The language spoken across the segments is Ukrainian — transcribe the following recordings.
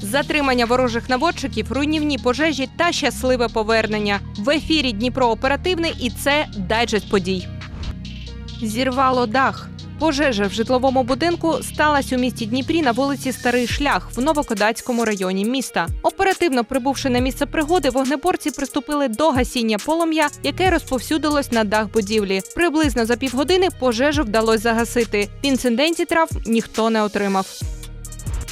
затримання ворожих наводчиків, руйнівні пожежі та щасливе повернення. В ефірі Дніпро оперативний і це дайджест подій. Зірвало дах. Пожежа в житловому будинку сталася у місті Дніпрі на вулиці Старий Шлях в Новокодацькому районі міста. Оперативно прибувши на місце пригоди, вогнеборці приступили до гасіння полум'я, яке розповсюдилось на дах будівлі. Приблизно за півгодини пожежу вдалося загасити. В інциденті трав ніхто не отримав.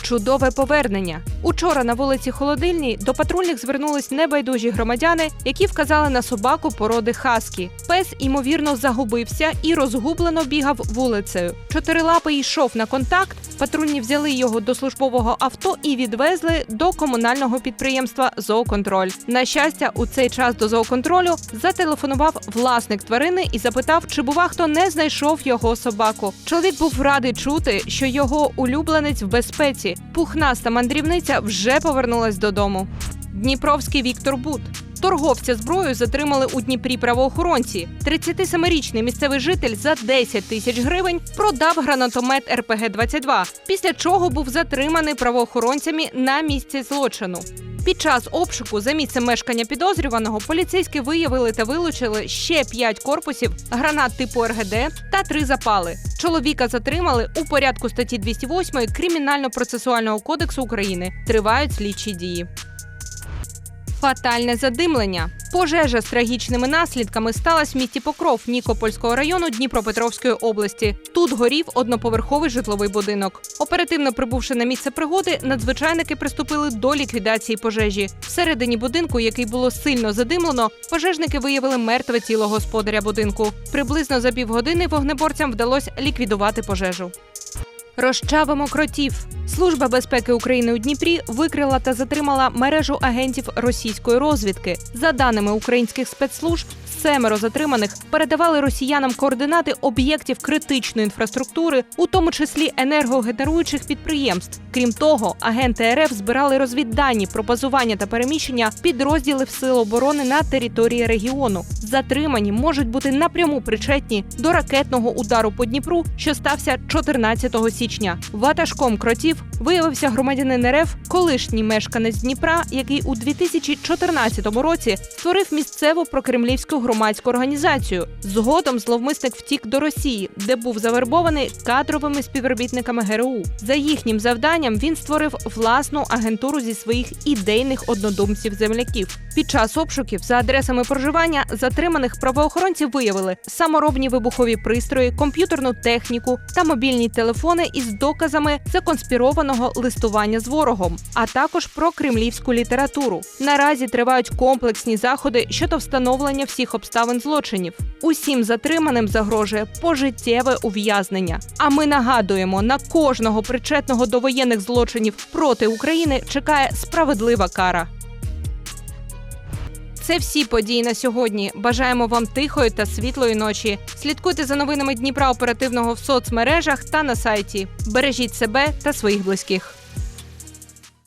Чудове повернення. Учора на вулиці Холодильній до патрульних звернулись небайдужі громадяни, які вказали на собаку породи хаскі. Пес ймовірно загубився і розгублено бігав вулицею. Чотирилапий йшов на контакт. Патрульні взяли його до службового авто і відвезли до комунального підприємства Зооконтроль. На щастя, у цей час до зооконтролю зателефонував власник тварини і запитав, чи бува хто не знайшов його собаку. Чоловік був радий чути, що його улюбленець в безпеці. Пухнаста мандрівниця вже повернулась додому. Дніпровський Віктор Бут. Торговця зброєю затримали у Дніпрі правоохоронці. 37-річний місцевий житель за 10 тисяч гривень продав гранатомет РПГ-22, після чого був затриманий правоохоронцями на місці злочину. Під час обшуку за місцем мешкання підозрюваного поліцейські виявили та вилучили ще п'ять корпусів гранат типу РГД та три запали. Чоловіка затримали у порядку статті 208 Кримінально-процесуального кодексу України. Тривають слідчі дії. Фатальне задимлення. Пожежа з трагічними наслідками сталася в місті Покров Нікопольського району Дніпропетровської області. Тут горів одноповерховий житловий будинок. Оперативно прибувши на місце пригоди, надзвичайники приступили до ліквідації пожежі. Всередині будинку, який було сильно задимлено, пожежники виявили мертве тіло господаря будинку. Приблизно за півгодини вогнеборцям вдалося ліквідувати пожежу. Розчавимо кротів. Служба безпеки України у Дніпрі викрила та затримала мережу агентів російської розвідки. За даними українських спецслужб, семеро затриманих передавали росіянам координати об'єктів критичної інфраструктури, у тому числі енергогенеруючих підприємств. Крім того, агенти РФ збирали розвіддані про базування та переміщення підрозділів сил оборони на території регіону. Затримані можуть бути напряму причетні до ракетного удару по Дніпру, що стався 14 січня. Ватажком кротів виявився громадянин РФ, колишній мешканець Дніпра, який у 2014 році створив місцеву прокремлівську громадську організацію. Згодом зловмисник втік до Росії, де був завербований кадровими співробітниками ГРУ. За їхнім завданням він створив власну агентуру зі своїх ідейних однодумців земляків. Під час обшуків за адресами проживання затриманих правоохоронці виявили саморобні вибухові пристрої, комп'ютерну техніку та мобільні телефони із доказами законспірованого листування з ворогом, а також про кремлівську літературу. Наразі тривають комплексні заходи щодо встановлення всіх обставин злочинів. Усім затриманим загрожує пожиттєве ув'язнення. А ми нагадуємо, на кожного причетного до воєнних злочинів проти України чекає справедлива кара. Це всі події на сьогодні. Бажаємо вам тихої та світлої ночі. Слідкуйте за новинами Дніпра оперативного в соцмережах та на сайті. Бережіть себе та своїх близьких.